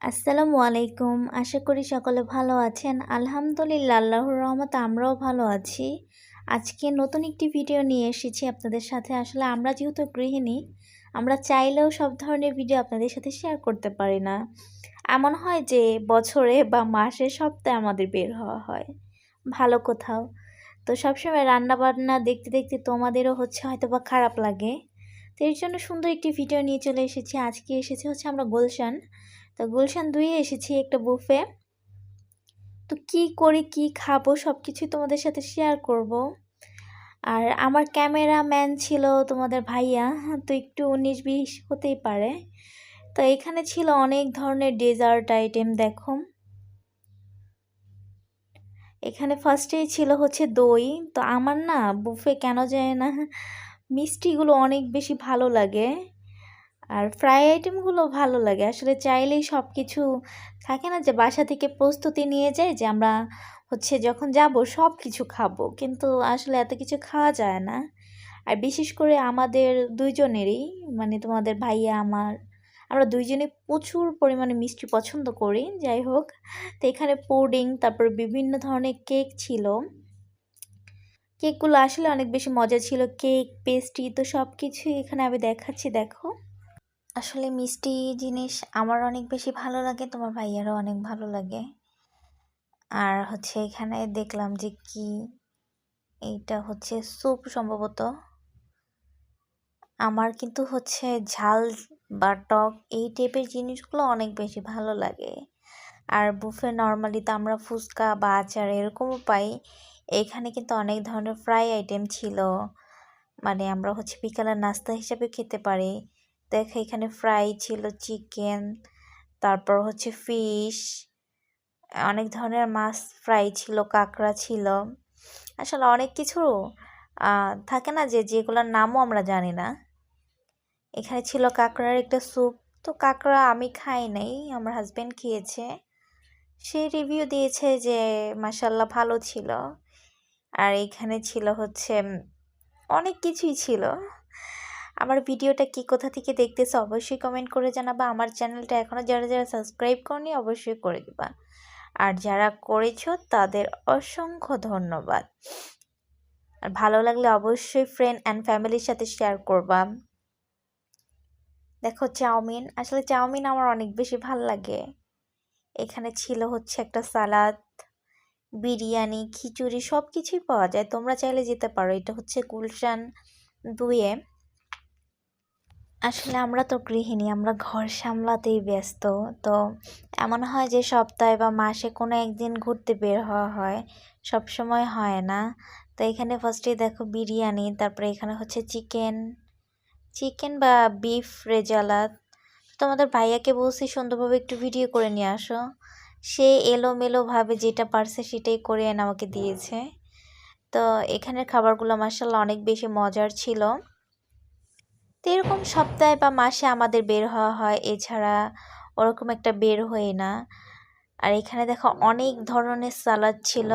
আসসালামু আলাইকুম। আশা করি সকলে ভালো আছেন। আলহামদুলিল্লাহ, আল্লাহর রহমত আমরাও ভালো আছি। আজকে নতুন একটি ভিডিও নিয়ে এসেছি আপনাদের সাথে। আসলে আমরা যেহেতু গৃহিণী, আমরা চাইলেও সব ধরনের ভিডিও আপনাদের সাথে শেয়ার করতে পারি না। এমন হয় যে বছরে বা মাসে সপ্তাহে আমাদের বের হওয়া হয়। ভালো কোথাও। তো সবসময় রান্না বান্না দেখতে দেখতে তোমাদেরও হচ্ছে হয়তো বা খারাপ লাগে। তো এর জন্য সুন্দর একটি ভিডিও নিয়ে চলে এসেছি। আজকে এসেছি হচ্ছে আমরা গুলশান। তো গুলশান দুয়ে এসেছি একটা বুফে তো কি করি, কি খাব সব কিছুই তোমাদের সাথে শেয়ার করব। আর আমার ক্যামেরাম্যান ছিল তোমাদের ভাইয়া তো একটু উনিশ বিশ হতেই পারে। তো এখানে ছিল অনেক ধরনের ডেজার্ট আইটেম দেখো। এখানে ফার্স্টেই ছিল হচ্ছে দই। তো আমার না বুফে কেন যায় না, মিষ্টিগুলো অনেক বেশি ভালো লাগে। আর ফ্রাই আইটেমগুলো ভালো লাগে। আসলে চাইলেই সব কিছু থাকে না যে বাসা থেকে প্রস্তুতি নিয়ে যায় যে আমরা হচ্ছে যখন যাব সব কিছু খাব। কিন্তু আসলে এত কিছু খাওয়া যায় না। আর বিশেষ করে আমাদের দুইজনেরই মানে তোমাদের ভাইয়া, আমার, আমরা দুইজনে প্রচুর পরিমাণে মিষ্টি পছন্দ করি। যাই হোক, তো এখানে পুডিং, তারপর বিভিন্ন ধরনের কেক ছিল। কেকগুলো আসলে অনেক বেশি মজা ছিল। কেক, পেস্ট্রি, তো সব কিছুই এখানে আমি দেখাচ্ছি, দেখো। আসলে মিষ্টি জিনিস আমার অনেক বেশি ভালো লাগে, তোমার ভাইয়ারও অনেক ভালো লাগে। আর হচ্ছে এখানে দেখলাম যে কি, এইটা হচ্ছে স্যুপ সম্ভবত। আমার কিন্তু হচ্ছে ঝাল বা টক এই টাইপের জিনিসগুলো অনেক বেশি ভালো লাগে। আর বুফে নর্মালি তো আমরা ফুচকা বা আচার এরকমও পাই। এখানে কিন্তু অনেক ধরনের ফ্রাই আইটেম ছিল। মানে আমরা হচ্ছে বিকালের নাস্তা হিসাবে খেতে পারি। দেখো, এখানে ফ্রাই ছিল চিকেন তারপর হচ্ছে ফিশ অনেক ধরনের মাছ ফ্রাই ছিল, কাঁকড়া ছিল। আসলে অনেক কিছু থাকে না যে, যেগুলোর নামও আমরা জানি না। এখানে ছিল কাঁকড়ার একটা স্যুপ তো কাঁকড়া আমি খাই নাই, আমার হাজব্যান্ড খেয়েছে। সে রিভিউ দিয়েছে যে মাসাল্লাহ ভালো ছিল। আর এখানে ছিল হচ্ছে, অনেক কিছুই ছিল। আমার ভিডিওটা কি কোথা থেকে দেখতেছো অবশ্যই কমেন্ট করে জানাবা। আমার চ্যানেলটা এখনও যারা যারা সাবস্ক্রাইব করনি অবশ্যই করে দিবা। আর যারা করেছ তাদের অসংখ্য ধন্যবাদ। আর ভালো লাগলে অবশ্যই ফ্রেন্ড অ্যান্ড ফ্যামিলির সাথে শেয়ার করবা। দেখো চাউমিন, আসলে চাউমিন আমার অনেক বেশি ভালো লাগে। এখানে ছিল হচ্ছে একটা সালাদ, বিরিয়ানি, খিচুড়ি সব কিছুই পাওয়া যায়। তোমরা চাইলে যেতে পারো। এটা হচ্ছে গুলশান দুয়ে আসলে আমরা তো গৃহিণী, আমরা ঘর সামলাতেই ব্যস্ত। তো এমন হয় যে সপ্তাহে বা মাসে কোনো একদিন ঘুরতে বের হওয়া হয় সব সময় হয় না। তো এখানে ফার্স্টে দেখো বিরিয়ানি, তারপরে এখানে হচ্ছে চিকেন চিকেন বা বিফ রেজালাত। তোমাদের ভাইয়াকে বলছি, সুন্দরভাবে একটু ভিডিও করে নিয়ে আসো। সে এলোমেলোভাবে যেটা পারছে সেটাই করে এনে আমাকে দিয়েছে। তো এখানের খাবারগুলো মার্শাল্লাহ অনেক বেশি মজার ছিল। তো এরকম সপ্তাহে বা মাসে আমাদের বের হওয়া হয়। এছাড়া ওরকম একটা বের হই না। আর এখানে দেখো অনেক ধরনের সালাদ ছিল।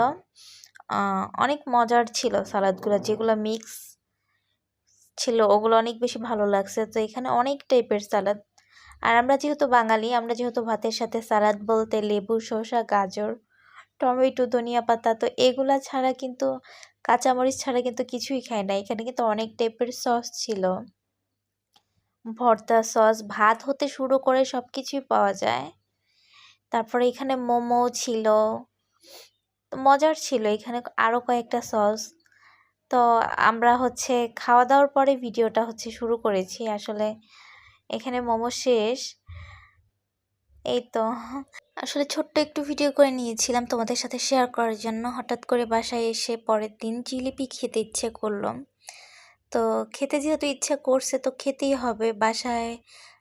অনেক মজার ছিল সালাদগুলো, যেগুলো মিক্স ছিল, ওগুলো অনেক বেশি ভালো লাগছে। তো এখানে অনেক টাইপের সালাদ। আর আমরা যেহেতু বাঙালি, আমরা যেহেতু ভাতের সাথে সালাদ বলতে লেবু, শসা, গাজর, টমেটো, ধনিয়া পাতা, তো এগুলা ছাড়া কিন্তু, কাঁচামরিচ ছাড়া কিন্তু কিছুই খাই না। এখানে কিন্তু অনেক টাইপের সস ছিল। ভর্তা সস, ভাত হতে শুরু করে সব কিছুই পাওয়া যায়। তারপরে এখানে মোমো ছিল, মজার ছিল। এখানে আরও কয়েকটা সস। তো আমরা হচ্ছে খাওয়া দাওয়ার পরে ভিডিওটা হচ্ছে শুরু করেছি। আসলে এখানে মোমো শেষ। এই তো। আসলে ছোট্ট একটু ভিডিও করে নিয়েছিলাম তোমাদের সাথে শেয়ার করার জন্য। হঠাৎ করে বাসায় এসে পরের দিন জিলিপি খেতে ইচ্ছে করলাম তো খেতে যেহেতু ইচ্ছা করছে, তো খেতেই হবে। বাসায়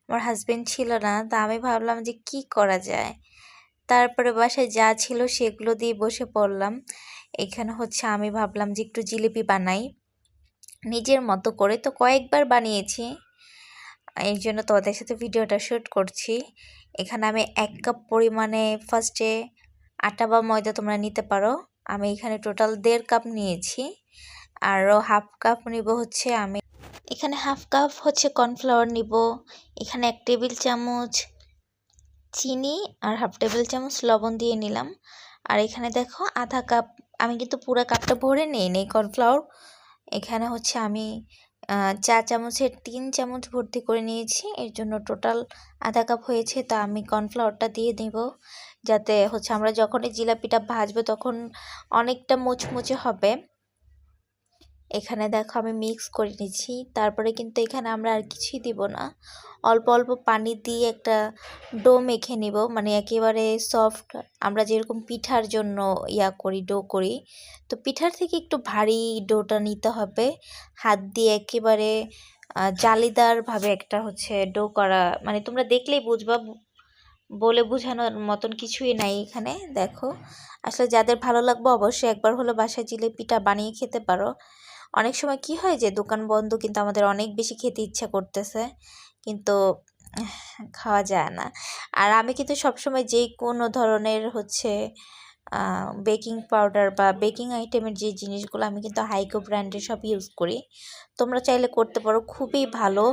আমার হাজব্যান্ড ছিল না, তা আমি ভাবলাম যে কি করা যায়? তারপরে বাসায় যা ছিল সেগুলো দিয়ে বসে পড়লাম। এখানে হচ্ছে আমি ভাবলাম যে একটু জিলিপি বানাই। নিজের মতো করে তো কয়েকবার বানিয়েছি। এই জন্য তোমাদের সাথে ভিডিওটা শ্যুট করছি। এখানে আমি এক কাপ পরিমাণে ফার্স্টে আটা বা ময়দা তোমরা নিতে পারো। আমি এখানে টোটাল দেড় কাপ নিয়েছি। আরও হাফ কাপ নিব হচ্ছে আমি। এখানে হাফ কাপ হচ্ছে কর্নফ্লাওয়ার নিব। এখানে এক টেবিল চামচ চিনি আর হাফ টেবিল চামচ লবণ দিয়ে নিলাম। আর এখানে দেখো আধা কাপ, আমি কিন্তু পুরো কাপটা ভরে নিই, নেই কর্নফ্লাওয়ার। এখানে হচ্ছে আমি চা চামচের তিন চামচ ভর্তি করে নিয়েছি। এর জন্য টোটাল আধা কাপ হয়েছে, তা আমি কর্নফ্লাওয়ারটা দিয়ে দেব যাতে হচ্ছে আমরা যখন এই জিলাপিটা ভাজবো তখন অনেকটা মুচমুচে হবে। এখানে দেখো আমি মিক্স করে নিচ্ছি। তারপরে কিন্তু এখানে আমরা আর কিছুই দিব না। অল্প অল্প পানি দিয়ে একটা ডো মেখে নিব। মানে একেবারে সফট আমরা যেরকম পিঠার জন্য ইয়া করি, ডো করি। তো পিঠার থেকে একটু ভারী ডোটা নিতে হবে। হাত দিয়ে একেবারে জালিদারভাবে একটা হচ্ছে ডো করা। মানে তোমরা দেখলেই বুঝবা বলে বোঝানোর মতন কিছুই নাই এখানে, দেখো। আসলে যাদের ভালো লাগবে অবশ্যই একবার হলো বাসায় জিলে পিঠা বানিয়ে খেতে পারো। অনেক সময় কি হয় যে, দোকান বন্ধ কিন্তু আমাদের অনেক বেশি খেতে ইচ্ছা করতেছে। কিন্তু খাওয়া যায় না। আর আমি কিন্তু সবসময় যে কোনো ধরনের হচ্ছে বেকিং পাউডার বা বেকিং আইটেমের যে জিনিসগুলো আমি কিন্তু হাইকো ব্র্যান্ডের সব ইউজ করি। তোমরা চাইলে করতে পারো, খুবই ভালো,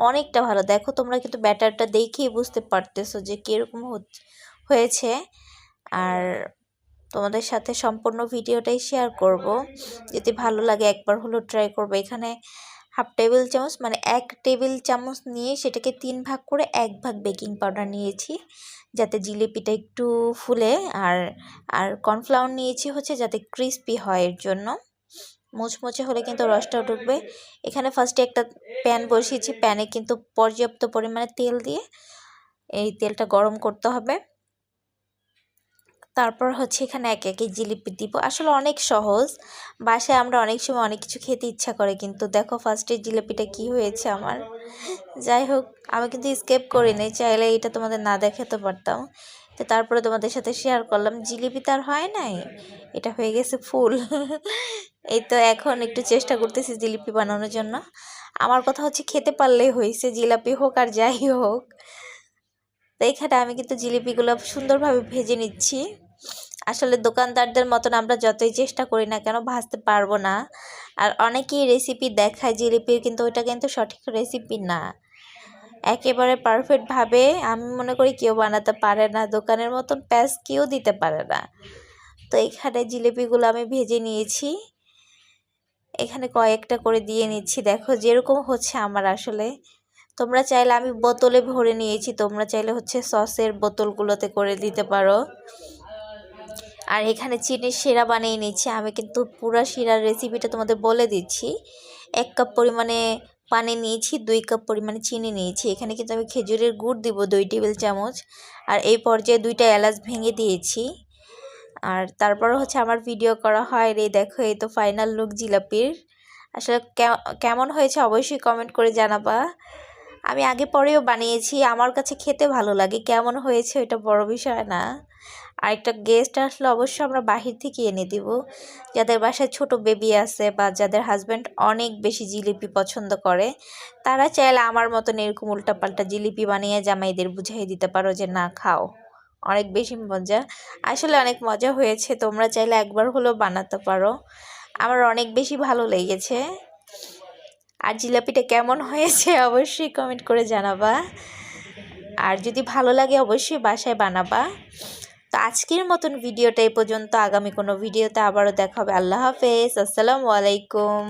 অনেকটা ভালো। দেখো, তোমরা কিন্তু ব্যাটারটা দেখেই বুঝতে পারতেছো যে কীরকম হয়েছে। আর তোমাদের সাথে সম্পূর্ণ ভিডিওটাই শেয়ার করব। যদি ভালো লাগে একবার হলো ট্রাই করব। এখানে হাফ টেবিল চামচ মানে এক টেবিল চামচ নিয়ে সেটাকে তিন ভাগ করে এক ভাগ বেকিং পাউডার নিয়েছি, যাতে জিলিপিটা একটু ফুলে। আর আর কর্নফ্লাওয়ার নিয়েছি হচ্ছে যাতে ক্রিস্পি হয় এর জন্য। মুচমুচে হলে কিন্তু রসটাও ঢুকবে। এখানে ফার্স্টে একটা প্যান বসিয়েছি। প্যানে কিন্তু পর্যাপ্ত পরিমাণে তেল দিয়ে এই তেলটা গরম করতে হবে। তারপর হচ্ছে এখানে এক একে জিলিপি দিব। আসলে অনেক সহজ। বাসায় আমরা অনেক সময় অনেক কিছু খেতে ইচ্ছা করে, কিন্তু দেখো ফার্স্টে জিলিপিটা কি হয়েছে আমার। যাই হোক, আমি কিন্তু স্কেপ করি নি চাইলে এটা তোমাদের না দেখাতে পারতাম। তো তারপরে তোমাদের সাথে শেয়ার করলাম। জিলিপি তার হয় নাই, এটা হয়ে গেছে ফুল। এই তো এখন একটু চেষ্টা করতেছি জিলিপি বানানোর জন্য। আমার কথা হচ্ছে খেতে পারলেই হয়েছে, জিলাপি হোক আর যাই হোক। তো এখানে আমি কিন্তু জিলিপিগুলো সুন্দরভাবে ভেজে নিচ্ছি। আসলে দোকানদারদের মতন আমরা যতই চেষ্টা করি না কেন ভাজতে পারব না। আর অনেকেই রেসিপি দেখায় জিলিপির, কিন্তু ওইটা কিন্তু সঠিক রেসিপি না। একেবারে পারফেক্টভাবে আমি মনে করি কেউ বানাতে পারে না, দোকানের মতন প্যাঁচ কেউ দিতে পারে না। তো এখানে জিলিপিগুলো আমি ভেজে নিয়েছি। এখানে কয়েকটা করে দিয়ে নিচ্ছি। দেখো যেরকম হচ্ছে আমার আসলে। তোমরা চাইলে আমি বোতলে ভরে নিয়েছি, তোমরা চাইলে হচ্ছে সসের বোতলগুলোতে করে দিতে পারো। আর এখানে চিনির শিরা বানিয়ে নিচ্ছি। আমি কিন্তু পুরো শিরার রেসিপিটা তোমাদের বলে দিচ্ছি। এক কাপ পরিমাণে পানি নিয়েছি, দুই কাপ পরিমাণে চিনি নিয়েছি। এখানে কিন্তু আমি খেজুরের গুড় দিব দুই টেবিল চামচ। আর এই পর্যায়ে দুইটা এলাচ ভেঙে দিয়েছি। আর তারপর হচ্ছে আমার ভিডিও করা হয় রে, দেখো এই তো ফাইনাল লুক জিলাপির। আসলে কেমন হয়েছে অবশ্যই কমেন্ট করে জানাবা। আমি আগে পরেও বানিয়েছি, আমার কাছে খেতে ভালো লাগে, কেমন হয়েছে ওইটা বড় বিষয় না। আর একটা গেস্ট আসলে অবশ্যই আমরা বাহির থেকে এনে দিব। যাদের বাসায় ছোট বেবি আছে বা যাদের হাজব্যান্ড অনেক বেশি জিলিপি পছন্দ করে, তারা চাইলে আমার মতন এরকম উল্টাপাল্টা জিলিপি বানিয়ে জামাইদের বুঝাই দিতে পারো যে, না, খাও। অনেক বেশি মজা। আসলে অনেক মজা হয়েছে, তোমরা চাইলে একবার হলেও বানাতে পারো। আমার অনেক বেশি ভালো লেগেছে। আর জিলাপিটা কেমন হয়েছে অবশ্যই কমেন্ট করে জানাবা। আর যদি ভালো লাগে, অবশ্যই বাসায় বানাবা। তো আজকের মতন ভিডিওটা এই পর্যন্ত। আগামী কোনো ভিডিওতে আবারও দেখা হবে। আল্লাহ হাফেজ। আসসালামু আলাইকুম।